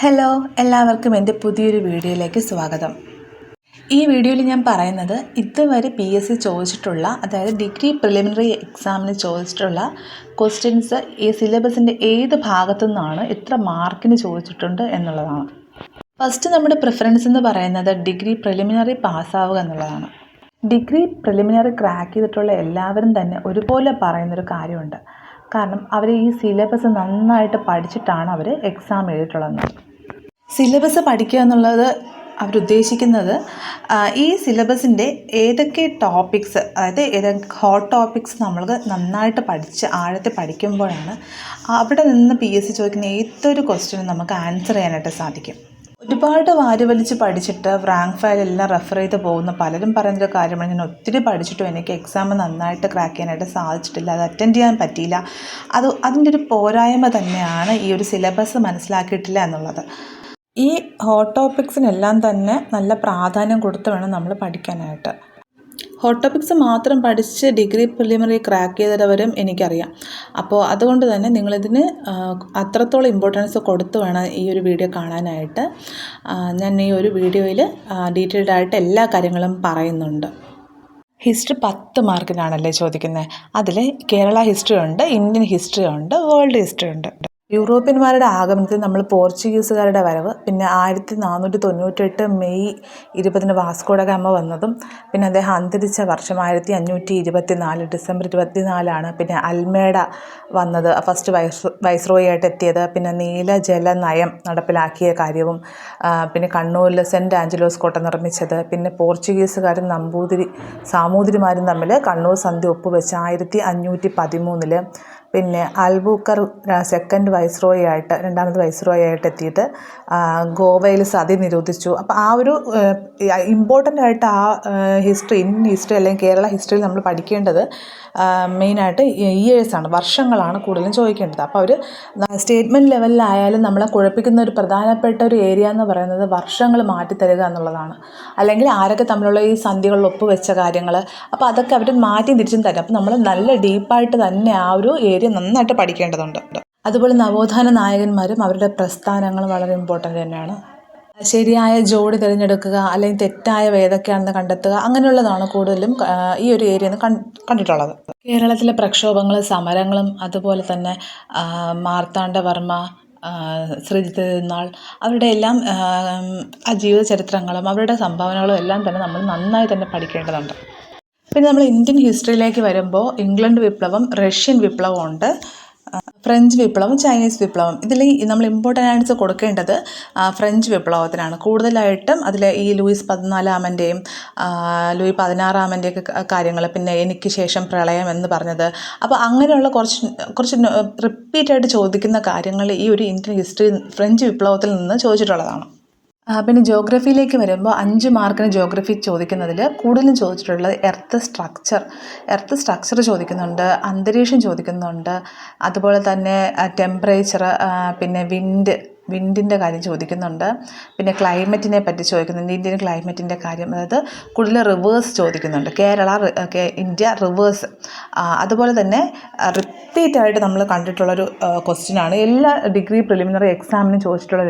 Hello എല്ലാവർക്കും എന്റെ പുതിയൊരു വീഡിയോയിലേക്ക് സ്വാഗതം. ഈ വീഡിയോയിൽ ഞാൻ പറയുന്നത് ഇതുവരെ പി എസ് സി ചോദിച്ചിട്ടുള്ള അതായത് ഡിഗ്രി പ്രിലിമിനറി എക്സാമിന് ചോദിച്ചിട്ടുള്ള ക്വസ്റ്റ്യൻസ് ഈ സിലബസിന്റെ ഏത് ഭാഗത്തു നിന്നാണ് എത്ര മാർക്കിന് ചോദിച്ചിട്ടുണ്ട് എന്നുള്ളതാണ്. ഫസ്റ്റ് നമ്മുടെ പ്രിഫറൻസ് എന്ന് പറയുന്നത് ഡിഗ്രി പ്രിലിമിനറി പാസ്സാവുക എന്നുള്ളതാണ്. ഡിഗ്രി പ്രിലിമിനറി ക്രാക്ക് ചെയ്തിട്ടുള്ള എല്ലാവരും തന്നെ ഒരുപോലെ പറയുന്നൊരു കാര്യമുണ്ട്. കാരണം അവർ ഈ സിലബസ് നന്നായിട്ട് പഠിച്ചിട്ടാണ് അവർ എക്സാം എഴുതിയിട്ടുള്ളത്. സിലബസ് പഠിക്കുക എന്നുള്ളത് അവരുദ്ദേശിക്കുന്നത് ഈ സിലബസിന്റെ ഏതൊക്കെ ടോപ്പിക്സ് അതായത് ഏതൊക്കെ ഹോട്ട് ടോപ്പിക്സ് നമ്മൾക്ക് നന്നായിട്ട് പഠിച്ച് ആഴത്തിൽ പഠിക്കുമ്പോഴാണ് അവിടെ നിന്ന് പി എസ് സി ചോദിക്കുന്ന ഏതൊരു ക്വസ്റ്റ്യനും നമുക്ക് ആൻസർ ചെയ്യാനായിട്ട് സാധിക്കും. ഒരുപാട് വാരി വലിച്ച് പഠിച്ചിട്ട് റാങ്ക് ഫയൽ എല്ലാം റെഫർ ചെയ്ത് പോകുന്ന പലരും പറയുന്നൊരു കാര്യമാണ് ഞാൻ ഒത്തിരി പഠിച്ചിട്ടും എനിക്ക് എക്സാം നന്നായിട്ട് ക്രാക്ക് ചെയ്യാനായിട്ട് സാധിച്ചിട്ടില്ല അത് അറ്റൻഡ് ചെയ്യാൻ പറ്റിയില്ല. അത് അതിന്റെ ഒരു പോരായ്മ തന്നെയാണ് ഈ ഒരു സിലബസ് മനസ്സിലാക്കിയിട്ടില്ല എന്നുള്ളത്. ഈ ഹോട്ട് ടോപ്പിക്സിനെല്ലാം തന്നെ നല്ല പ്രാധാന്യം കൊടുത്ത് വേണം നമ്മൾ പഠിക്കാനായിട്ട്. ഹോട്ട് ടോപ്പിക്സ് മാത്രം പഠിച്ച് ഡിഗ്രി പ്രിലിമിനറി ക്രാക്ക് ചെയ്തവരും എനിക്കറിയാം. അപ്പോൾ അതുകൊണ്ട് തന്നെ നിങ്ങളിതിന് അത്രത്തോളം ഇമ്പോർട്ടൻസ് കൊടുത്തു വേണം ഈ ഒരു വീഡിയോ കാണാനായിട്ട്. ഞാൻ ഈ ഒരു വീഡിയോയിൽ ഡീറ്റെയിൽഡ് ആയിട്ട് എല്ലാ കാര്യങ്ങളും പറയുന്നുണ്ട്. ഹിസ്റ്ററി പത്ത് മാർക്കിനാണല്ലേ ചോദിക്കുന്നത് അതിൽ കേരള ഹിസ്റ്ററി ഉണ്ട് ഇന്ത്യൻ ഹിസ്റ്ററി ഉണ്ട് വേൾഡ് ഹിസ്റ്ററി ഉണ്ട്. യൂറോപ്യന്മാരുടെ ആഗമനത്തിൽ നമ്മൾ പോർച്ചുഗീസുകാരുടെ വരവ് പിന്നെ ആയിരത്തി നാനൂറ്റി തൊണ്ണൂറ്റെട്ട് മെയ് ഇരുപതിന് വാസ്കോഡ ഗാമ വന്നതും പിന്നെ അദ്ദേഹം അന്തരിച്ച വർഷം ആയിരത്തി അഞ്ഞൂറ്റി ഇരുപത്തി നാല് ഡിസംബർ ഇരുപത്തി നാലാണ് പിന്നെ അൽമേഡ വന്നത് ഫസ്റ്റ് വൈസ് വൈസ്രോയി ആയിട്ട് എത്തിയത്. പിന്നെ നീല ജല നയം നടപ്പിലാക്കിയ കാര്യവും പിന്നെ കണ്ണൂരിൽ സെന്റ് ആഞ്ചലോസ് കോട്ട നിർമ്മിച്ചത് പിന്നെ പോർച്ചുഗീസുകാരും നമ്പൂതിരി സാമൂതിരിമാരും തമ്മിൽ കണ്ണൂർ സന്ധി ഒപ്പുവെച്ച് ആയിരത്തി അഞ്ഞൂറ്റി പതിമൂന്നിൽ പിന്നെ അൽബൂക്കർ സെക്കൻഡ് വൈസ്രോയി ആയിട്ട് രണ്ടാമത് വൈസ്രോയി ആയിട്ട് എത്തിയിട്ട് ഗോവയിൽ സതി നിരോധിച്ചു. അപ്പോൾ ആ ഒരു ഇമ്പോർട്ടന്റ് ആയിട്ട് ആ ഹിസ്റ്ററി ഇന്ത്യൻ ഹിസ്റ്ററി അല്ലെങ്കിൽ കേരള ഹിസ്റ്ററിയിൽ നമ്മൾ പഠിക്കേണ്ടത് മെയിനായിട്ട് ഇയേഴ്സാണ് വർഷങ്ങളാണ് കൂടുതലും ചോദിക്കേണ്ടത്. അപ്പോൾ അവർ സ്റ്റേറ്റ്മെന്റ് ലെവലിലായാലും നമ്മളെ കുഴപ്പിക്കുന്ന ഒരു പ്രധാനപ്പെട്ട ഒരു ഏരിയ എന്ന് പറയുന്നത് വർഷങ്ങൾ മാറ്റിത്തരിക എന്നുള്ളതാണ്. അല്ലെങ്കിൽ ആരൊക്കെ തമ്മിലുള്ള ഈ സന്ധികളിൽ ഒപ്പുവെച്ച കാര്യങ്ങൾ അപ്പോൾ അതൊക്കെ അവർ മാറ്റി തിരിച്ചും തരും. അപ്പോൾ നമ്മൾ നല്ല ഡീപ്പായിട്ട് തന്നെ ആ ഒരു ഏരിയ നന്നായിട്ട് പഠിക്കേണ്ടതുണ്ട്. അതുപോലെ നവോത്ഥാന നായകന്മാരും അവരുടെ പ്രസ്ഥാനങ്ങളും വളരെ ഇമ്പോർട്ടന്റ് തന്നെയാണ്. ശരിയായ ജോഡി തിരഞ്ഞെടുക്കുക അല്ലെങ്കിൽ തെറ്റായ ഏതൊക്കെയാണെന്ന് കണ്ടെത്തുക അങ്ങനെയുള്ളതാണ് കൂടുതലും ഈ ഒരു ഏരിയ നിന്ന് കണ്ടിട്ടുള്ളത്. കേരളത്തിലെ പ്രക്ഷോഭങ്ങളും സമരങ്ങളും അതുപോലെ തന്നെ മാർത്താണ്ഡവർമ്മ ശ്രീജിത്ത് തിരുനാൾ അവരുടെ എല്ലാം ആ, ജീവിത ചരിത്രങ്ങളും അവരുടെ സംഭാവനകളും എല്ലാം തന്നെ നമ്മൾ നന്നായി തന്നെ പഠിക്കേണ്ടതുണ്ട്. പിന്നെ നമ്മൾ ഇന്ത്യൻ ഹിസ്റ്ററിയിലേക്ക് വരുമ്പോൾ ഇംഗ്ലണ്ട് വിപ്ലവം റഷ്യൻ വിപ്ലവം ഉണ്ട് ഫ്രഞ്ച് വിപ്ലവം ചൈനീസ് വിപ്ലവം. ഇതിൽ നമ്മൾ ഇമ്പോർട്ടൻസ് കൊടുക്കേണ്ടത് ഫ്രഞ്ച് വിപ്ലവത്തിനാണ്. കൂടുതലായിട്ടും അതിൽ ഈ ലൂയിസ് പതിനാലാമന്റെയും ലൂയി പതിനാറാമന്റെയൊക്കെ കാര്യങ്ങൾ പിന്നെ എനിക്ക് ശേഷം പ്രളയം എന്ന് പറഞ്ഞത്. അപ്പോൾ അങ്ങനെയുള്ള കുറച്ച് കുറച്ച് റിപ്പീറ്റായിട്ട് ചോദിക്കുന്ന കാര്യങ്ങൾ ഈ ഒരു ഇന്ത്യൻ ഹിസ്റ്ററി ഫ്രഞ്ച് വിപ്ലവത്തിൽ നിന്ന് ചോദിച്ചിട്ടുള്ളതാണ്. പിന്നെ ജോഗ്രഫിയിലേക്ക് വരുമ്പോൾ അഞ്ച് മാർക്കിന് ജോഗ്രഫി ചോദിക്കുന്നതിൽ കൂടുതലും ചോദിച്ചിട്ടുള്ളത് എർത്ത് സ്ട്രക്ചർ എർത്ത് സ്ട്രക്ചർ ചോദിക്കുന്നുണ്ട് അന്തരീക്ഷം ചോദിക്കുന്നുണ്ട് അതുപോലെ തന്നെ ടെമ്പറേച്ചർ പിന്നെ വിൻഡ് വിൻഡിന്റെ കാര്യം ചോദിക്കുന്നുണ്ട്. പിന്നെ ക്ലൈമറ്റിനെ പറ്റി ചോദിക്കുന്നുണ്ട്. ഇന്ത്യൻ ക്ലൈമറ്റിന്റെ കാര്യം. അതായത് കൂടുതൽ റിവേഴ്സ് ചോദിക്കുന്നുണ്ട്. Kerala India rivers. അതുപോലെ തന്നെ റിപ്പീറ്റ് ആയിട്ട് നമ്മൾ കണ്ടിട്ടുള്ളൊരു ക്വസ്റ്റ്യൻ ആണ് എല്ലാ ഡിഗ്രി പ്രിലിമിനറി എക്സാമിനും ചോദിച്ചിട്ടുള്ള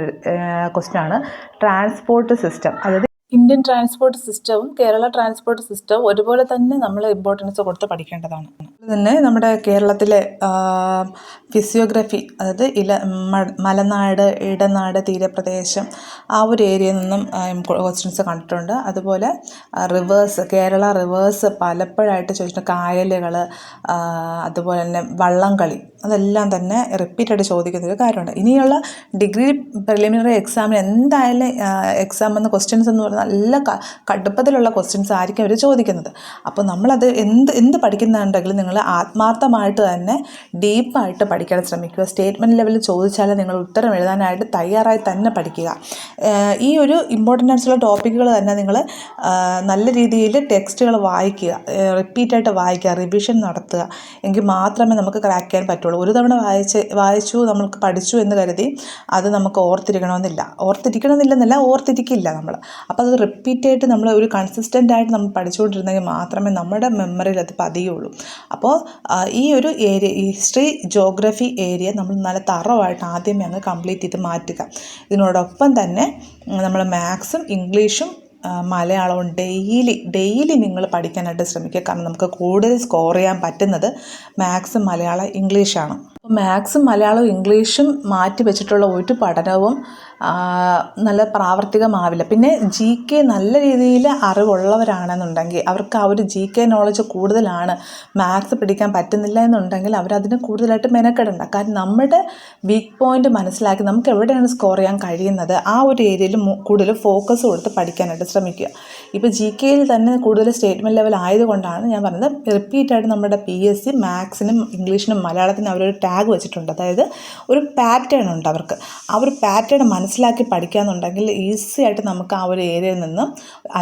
ആണ് ട്രാൻസ്പോർട്ട് സിസ്റ്റം. അതായത് ഇന്ത്യൻ ട്രാൻസ്പോർട്ട് സിസ്റ്റവും കേരള ട്രാൻസ്പോർട്ട് സിസ്റ്റവും ഒരുപോലെ തന്നെ നമ്മൾ ഇമ്പോർട്ടൻസ് കൊടുത്ത് പഠിക്കേണ്ടതാണ്. തന്നെ നമ്മുടെ കേരളത്തിലെ ഫിസിയോഗ്രഫി അതായത് ഇല മലനാട് ഇടനാട് തീരപ്രദേശം ആ ഒരു ഏരിയയിൽ നിന്നും ക്വസ്റ്റ്യൻസ് കണ്ടിട്ടുണ്ട്. അതുപോലെ റിവേഴ്സ് കേരള റിവേഴ്സ് പലപ്പോഴായിട്ട് ചോദിച്ചിട്ടുണ്ട് കായലുകൾ അതുപോലെ തന്നെ വള്ളംകളി അതെല്ലാം തന്നെ റിപ്പീറ്റായിട്ട് ചോദിക്കുന്ന ഒരു കാര്യമുണ്ട്. ഇനിയുള്ള ഡിഗ്രി പ്രിലിമിനറി എക്സാമിന് എന്തായാലും എക്സാം എന്ന ക്വസ്റ്റ്യൻസ് എന്ന് പറഞ്ഞാൽ നല്ല കടുപ്പത്തിലുള്ള ക്വസ്റ്റ്യൻസ് ആയിരിക്കും അവർ ചോദിക്കുന്നത്. അപ്പോൾ നമ്മളത് എന്ത് എന്ത് പഠിക്കുന്നുണ്ടെങ്കിലും നിങ്ങൾ ആത്മാർത്ഥമായിട്ട് തന്നെ ഡീപ്പായിട്ട് പഠിക്കാൻ ശ്രമിക്കുക. സ്റ്റേറ്റ്മെന്റ് ലെവലിൽ ചോദിച്ചാൽ നിങ്ങൾ ഉത്തരം എഴുതാനായിട്ട് തയ്യാറായി തന്നെ പഠിക്കുക. ഈ ഒരു ഇമ്പോർട്ടന്റ് ആയിട്ടുള്ള ടോപ്പിക്കുകൾ തന്നെ നിങ്ങൾ നല്ല രീതിയിൽ ടെക്സ്റ്റുകൾ വായിക്കുക. റിപ്പീറ്റായിട്ട് വായിക്കുക റിവിഷൻ നടത്തുക. എങ്കിൽ മാത്രമേ നമുക്ക് ക്രാക്ക് ചെയ്യാൻ പറ്റുള്ളൂ. പഠിക്കത്തുള്ളൂ ഒരു തവണ വായിച്ച് വായിച്ചു നമ്മൾക്ക് പഠിച്ചു എന്ന് കരുതി അത് നമുക്ക് ഓർത്തിരിക്കണമെന്നില്ല. ഓർത്തിരിക്കണമെന്നില്ലെന്നല്ല ഓർത്തിരിക്കില്ല നമ്മൾ. അപ്പോൾ അത് റിപ്പീറ്റായിട്ട് നമ്മൾ ഒരു കൺസിസ്റ്റന്റ് ആയിട്ട് നമ്മൾ പഠിച്ചുകൊണ്ടിരുന്നെങ്കിൽ മാത്രമേ നമ്മുടെ മെമ്മറിയിൽ അത് പതിയുള്ളൂ. അപ്പോൾ ഈ ഒരു ഏരിയ ഹിസ്റ്ററി ജോഗ്രഫി ഏരിയ നമ്മൾ നല്ല തറവായിട്ട് ആദ്യമേ അങ്ങ് കംപ്ലീറ്റ് ചെയ്ത് മാറ്റുക. ഇതിനോടൊപ്പം തന്നെ നമ്മൾ മാത്സും ഇംഗ്ലീഷും മലയാളവും ഡെയിലി ഡെയിലി നിങ്ങൾ പഠിക്കാനായിട്ട് ശ്രമിക്കുക. കാരണം നമുക്ക് കൂടുതൽ സ്കോർ ചെയ്യാൻ പറ്റുന്നത് മാത്സും മലയാളം ഇംഗ്ലീഷാണ്. അപ്പോൾ മാത്സും മലയാളവും ഇംഗ്ലീഷും മാറ്റി വെച്ചിട്ടുള്ള ഒരു പഠനവും നല്ല പ്രാവർത്തികമാവില്ല. പിന്നെ ജി കെ നല്ല രീതിയിൽ അറിവുള്ളവരാണെന്നുണ്ടെങ്കിൽ അവർക്ക് ആ ഒരു ജി കെ നോളജ് കൂടുതലാണ്. മാത്സ് പിടിക്കാൻ പറ്റുന്നില്ല എന്നുണ്ടെങ്കിൽ അവരതിന് കൂടുതലായിട്ട് മെനക്കെടണ്ട. കാരണം നമ്മുടെ വീക്ക് പോയിന്റ് മനസ്സിലാക്കി നമുക്ക് എവിടെയാണ് സ്കോർ ചെയ്യാൻ കഴിയുന്നത്? ആ ഒരു ഏരിയയിൽ കൂടുതൽ ഫോക്കസ് കൊടുത്ത് പഠിക്കാനായിട്ട് ശ്രമിക്കുക. ഇപ്പോൾ ജി കെയിൽ തന്നെ കൂടുതൽ സ്റ്റേറ്റ്മെന്റ് ലെവൽ ആയതുകൊണ്ടാണ് ഞാൻ പറഞ്ഞത് റിപ്പീറ്റായിട്ട് നമ്മുടെ പി എസ് സി മാത്സിനും ഇംഗ്ലീഷിനും മലയാളത്തിനും അവരൊരു ടാഗ് വെച്ചിട്ടുണ്ട്. അതായത് ഒരു പാറ്റേൺ ഉണ്ട് അവർക്ക്. ആ ഒരു പാറ്റേൺ മനസ്സിലാക്കി പഠിക്കാമെന്നുണ്ടെങ്കിൽ ഈസി ആയിട്ട് നമുക്ക് ആ ഒരു ഏരിയയിൽ നിന്ന്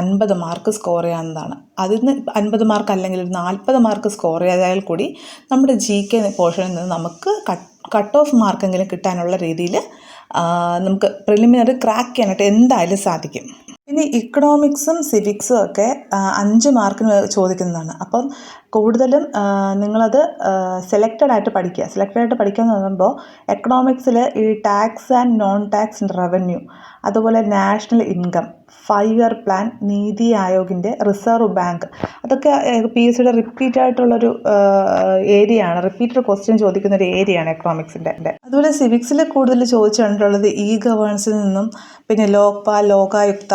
അൻപത് മാർക്ക് സ്കോർ ചെയ്യാവുന്നതാണ്. അതിൽ നിന്ന് അൻപത് മാർക്ക് അല്ലെങ്കിൽ ഒരു നാൽപ്പത് മാർക്ക് സ്കോർ ചെയ്താൽ കൂടി നമ്മുടെ ജി കെ പോർഷനിൽ നിന്ന് നമുക്ക് കട്ട് കട്ട് ഓഫ് മാർക്കെങ്കിലും കിട്ടാനുള്ള രീതിയിൽ നമുക്ക് പ്രിലിമിനറി ക്രാക്ക് ചെയ്യാനായിട്ട് എന്തായാലും സാധിക്കും. ഇനി ഇക്കണോമിക്സും സിവിക്സും ഒക്കെ അഞ്ച് മാർക്കിന് ചോദിക്കുന്നതാണ്. അപ്പം കൂടുതലും നിങ്ങളത് സെലക്റ്റഡ് ആയിട്ട് പഠിക്കുക. സെലക്റ്റഡ് ആയിട്ട് പഠിക്കുക എന്ന് പറയുമ്പോൾ എക്കണോമിക്സിൽ ഈ tax and non tax revenue അതുപോലെ national income five year plan Niti ആയോഗിന്റെ reserve bank അതൊക്കെ പി എസ് സിയുടെ റിപ്പീറ്റ് ആയിട്ടുള്ളൊരു ഏരിയ ആണ് റിപ്പീറ്റഡ് ക്വസ്റ്റ്യൻ ചോദിക്കുന്ന ഒരു ഏരിയയാണ് എക്കണോമിക്സിന്റെ അതുപോലെ സിവിക്സിൽ കൂടുതൽ ചോദിച്ചു കണ്ടിട്ടുള്ളത് ഇ ഗവേൺസിൽ നിന്നും പിന്നെ ലോക്പാൽ ലോകായുക്ത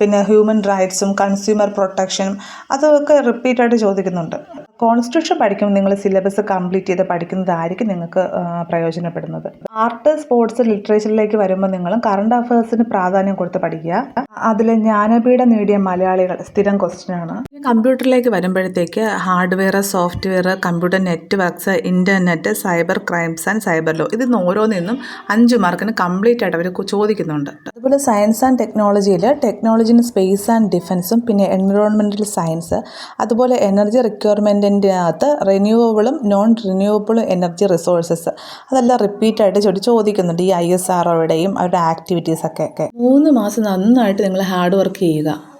പിന്നെ ഹ്യൂമൻ റൈറ്റ്സും കൺസ്യൂമർ പ്രൊട്ടക്ഷനും അതൊക്കെ റിപ്പീറ്റായിട്ട് ചോദിക്കുന്നുണ്ട്. കോൺസ്റ്റിറ്റ്യൂഷൻ പഠിക്കുമ്പോൾ നിങ്ങൾ സിലബസ് കംപ്ലീറ്റ് ചെയ്ത് പഠിക്കുന്നതായിരിക്കും നിങ്ങൾക്ക് പ്രയോജനപ്പെടുന്നത്. ആർട്ട് സ്പോർട്സ് ലിറ്ററേച്ചറിലേക്ക് വരുമ്പോൾ നിങ്ങൾ കറണ്ട് അഫയേഴ്സിന് പ്രാധാന്യം കൊടുത്ത് പഠിക്കുക. അതിൽ ജ്ഞാനപീഠം നേടിയ മലയാളികൾ സ്ഥിരം ക്വസ്റ്റ്യൻ ആണ്. കമ്പ്യൂട്ടറിലേക്ക് വരുമ്പോഴത്തേക്ക് hardware software computer networks internet cyber crimes and cyber law ഇതിൽ നിന്ന് ഓരോന്നിന്നും അഞ്ച് മാർക്കിന് കംപ്ലീറ്റ് ആയിട്ട് അവർ ചോദിക്കുന്നുണ്ട്. അതുപോലെ സയൻസ് ആൻഡ് ടെക്നോളജിയിൽ ടെക്നോളജിൻ സ്പേസ് ആൻഡ് ഡിഫൻസും പിന്നെ എൻവിറോൺമെന്റൽ സയൻസ് അതുപോലെ എനർജി റിക്വയർമെന്റിന്റെ അകത്ത് റിന്യൂവബിളും നോൺ റിന്യൂവബിളും എനർജി റിസോഴ്സസ്. അതെല്ലാം റിപ്പീറ്റായിട്ട് ചോദി ചോദിക്കുന്നുണ്ട് ഈ ഐ എസ് ആർ ഒയുടെയും അവരുടെ ആക്ടിവിറ്റീസൊക്കെ ഒക്കെ. മൂന്ന് മാസം നന്നായിട്ട് നിങ്ങൾ ഹാർഡ് വർക്ക് ചെയ്യുക.